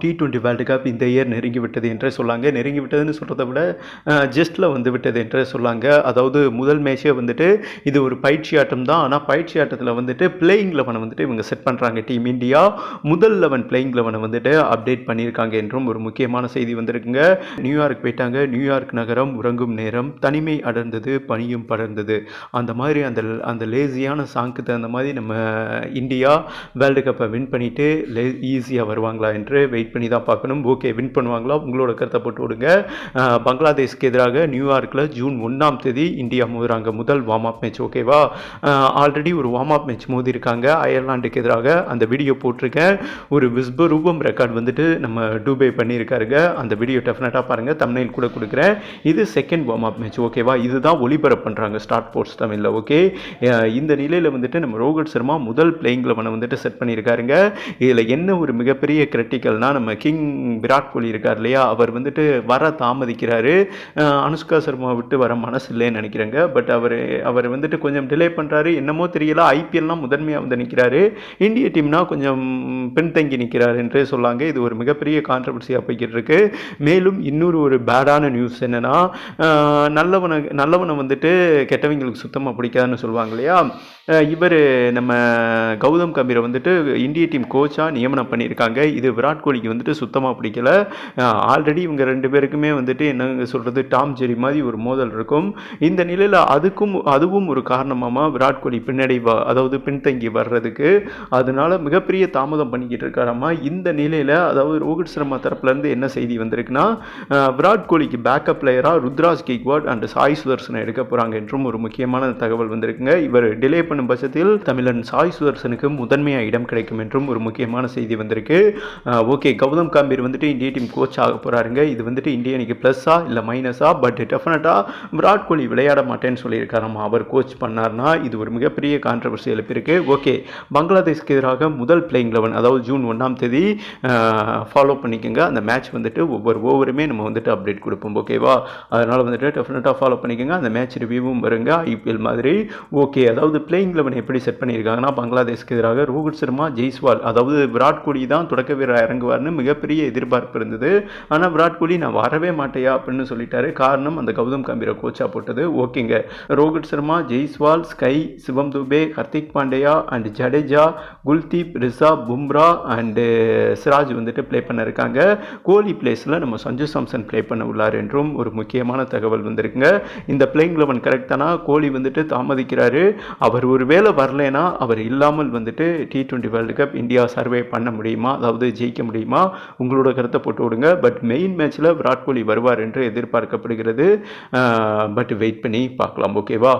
D twenty world cup இந்த year நெருங்கிவிட்டது என்று என்றே சொல்லாங்க. நெருங்கிவிட்டதுன்னு சொல்கிறத விட ஜஸ்ட்டில் வந்து விட்டது என்றே சொல்லாங்க. அதாவது முதல் மேட்சே வந்துட்டு இது ஒரு பயிற்சி ஆட்டம் தான். ஆனால் பயிற்சி ஆட்டத்தில் வந்துட்டு பிளேயிங் லெவனை வந்துட்டு இவங்க செட் பண்ணுறாங்க டீம் இந்தியா முதல் லெவன் பிளேயிங் லெவனை வந்துட்டு அப்டேட் பண்ணியிருக்காங்க என்றும் ஒரு முக்கியமான செய்தி வந்திருக்குங்க. நியூயார்க் போயிட்டாங்க. நியூயார்க் நகரம் உறங்கும் நேரம் தனிமை அடர்ந்தது பனியும் படர்ந்தது. அந்த மாதிரி அந்த அந்த லேசியான சாங்க்கு தகுந்த மாதிரி நம்ம இந்தியா வேர்ல்டு கப்பை வின் பண்ணிவிட்டு லே ஈஸியாக வருவாங்களா என்று வெயிட் பண்ணி தான் பார்க்கணும். ஓகே வின் பண்ணுவாங்களா? உங்களோட கருத்தை போட்டு விடுங்க. பங்களாதேஷ்க்கு எதிராக நியூயார்க்கில் ஜூன் ஒன்றாம் தேதி இந்தியா மோதுறாங்க. முதல் வார்ம் அப் மேட்ச் ஓகேவா ஆல்ரெடி ஒரு வார்ம் அப் மேட்ச் மோதிருக்காங்க. அயர்லாண்டுக்கு எதிராக அந்த வீடியோ போட்டிருக்கேன். ஒரு விஸ்வரூபம் ரெக்கார்ட் வந்துட்டு நம்ம டூபே பண்ணியிருக்காருங்க. அந்த வீடியோ டெஃபினட்டாக பாருங்கள் தமிழில் கூட கொடுக்குறேன். இது செகண்ட் வார்ம் அப் மேட்ச் ஓகேவா இதுதான் ஒளிபரப்பு பண்ணுறாங்க ஸ்டார்ட் ஸ்போர்ட்ஸ் தமிழில் ஓகே இந்த நிலையில் வந்துட்டு நம்ம ரோஹித் சர்மா முதல் பிளேயிங் லெவனை வந்துட்டு செட் பண்ணியிருக்காருங்க. இதில் என்ன ஒரு மிகப்பெரிய கிரிட்டிக்கல்னால் நம்ம கிங் விராட் கோலி இருக்கார் இல்லையா? அவர் வந்துட்டு வர தாமதிக்கிறாரு. அனுஷ்கா சர்மா விட்டு வர மனசு இல்லைன்னு நினைக்கிறேங்க. பட் அவர் அவர் வந்துட்டு கொஞ்சம் டிலே பண்ணுறாரு என்னமோ தெரியல. ஐபிஎல்லாம் முதன்மையாக வந்து நிற்கிறாரு இந்திய டீம்னா கொஞ்சம் பின்தங்கி நிற்கிறார் என்றே சொல்லாங்க. இது ஒரு மிகப்பெரிய கான்ட்ரவர்சியாக போய்கிட்டு இருக்கு மேலும் இன்னொரு ஒரு பேடான நியூஸ் என்னென்னா நல்லவனை நல்லவனை வந்துட்டு கெட்டவங்களுக்கு சுத்தமாக பிடிக்காதுன்னு சொல்லுவாங்க இல்லையா? இவர் நம்ம கௌதம் கம்பீரை வந்துட்டு இந்திய டீம் கோச்சாக நியமனம் பண்ணியிருக்காங்க. இது விராட் கோலிக்கு வந்துட்டு சுத்தமாக பிடிக்கல. ஆல்ரெடி இவங்க ரெண்டு பேருக்குமே வந்துட்டு என்ன சொல்கிறது டாம் ஜெரி மாதிரி ஒரு மோதல் இருக்கும். இந்த நிலையில் அதுக்கும் அதுவும் ஒரு காரணமாக விராட் கோலி பின்னாடி வ அதாவது பின்தங்கி வர்றதுக்கு. அதனால மிகப்பெரிய தாமதம் பண்ணிக்கிட்டு இருக்காராமா இந்த நிலையில் அதாவது ரோஹித் சர்மா தரப்புலேருந்து என்ன செய்தி வந்திருக்குன்னா விராட் கோலிக்கு பேக்கப் பிளேயராக ருத்ராஜ் கேக்வாட் அண்ட் சாய் சுதர்சனை எடுக்க போகிறாங்க என்றும் ஒரு முக்கியமான தகவல் வந்திருக்குங்க. இவர் டிலே பண்ணும் பட்சத்தில் தமிழன் சாய் சுதர்சனுக்கு முதன்மையாக இடம் கிடைக்கும் என்றும் ஒரு முக்கியமான செய்தி வந்திருக்கு. ஓகே கௌதம் காம்பீர் வந்துட்டு இந்திய டீம் கோச் ஆக போகிறாருங்க இது வந்துட்டு இந்திய அணிக்கு ப்ளஸ்ஸா இல்லை மைனஸா பட் டெஃபினட்டாக விராட் கோலி விளையாட மாட்டேன்னு சொல்லியிருக்காராம் அவர் கோச் பண்ணார்னா இது ஒரு மிகப்பெரிய கான்ட்ரவர்சி எழுப்பியிருக்கு ஓகே பங்களாதேஷ்க்கு எதிராக முதல் பிளேயிங் லெவன் அதாவது ஜூன் ஒன்றாம் தேதி ஃபாலோ பண்ணிக்கோங்க. அந்த மேட்ச் வந்துட்டு ஒவ்வொரு ஓவருமே நம்ம வந்துட்டு அப்டேட் கொடுப்போம். ஓகேவா அதனால் வந்துட்டு டெஃபினட்டாக ஃபாலோ பண்ணிக்கோங்க. அந்த மேட்ச் ரிவ்யூவும் வருங்க. ஐபிஎல் மாதிரி. ஓகே அதாவது பிளேயிங் லெவன் எப்படி செட் பண்ணியிருக்காங்கன்னா பங்களாதேஷ்க்கு எதிராக ரோஹித் சர்மா ஜெய்ஸ்வால் அதாவது விராட் கோலி தான் தொடக்க வீரர் இறங்குவார் இறங்குவார்னு மிகப்பெரிய எதிர்பார்ப்பு இருந்தது. ஆனால் விராட் கோலி நான் வரவே மாட்டேயா? அப்படின்னு சொல்லிட்டாரு. காரணம் அந்த கௌதம் கம்பீரை கோச்சா போட்டது. ஓகேங்க. ரோஹித் சர்மா ஜெய்ஸ்வால் ஸ்கை சிவம் துபே ஹர்திக் பாண்டேயா அண்ட் ஜடேஜா குல்தீப் ரிசா பும்ரா அண்டு சிராஜ் வந்துட்டு ப்ளே பண்ண இருக்காங்க. கோலி பிளேஸில் நம்ம சஞ்சு சாம்சன் ப்ளே பண்ண உள்ளார் என்றும் ஒரு முக்கியமான தகவல் வந்திருக்குங்க. இந்த பிளேயிங் லெவன் கரெக்டானா கோலி வந்துட்டு தாமதிக்கிறாரு. அவர் ஒரு வேளை அவர் இல்லாமல் வந்துட்டு T twenty world cup India survive பண்ண முடியுமா? அதாவது ஜெயிக்க முடியுமா? உங்களோட கருத்தை போட்டு விடுங்க. பட் மெயின் மேட்ச்சில் விராட் கோலி வருவார் என்று எதிர்பார்க்கப்படுகிறது. பட் வெயிட் பண்ணி பார்க்கலாம். ஓகேவா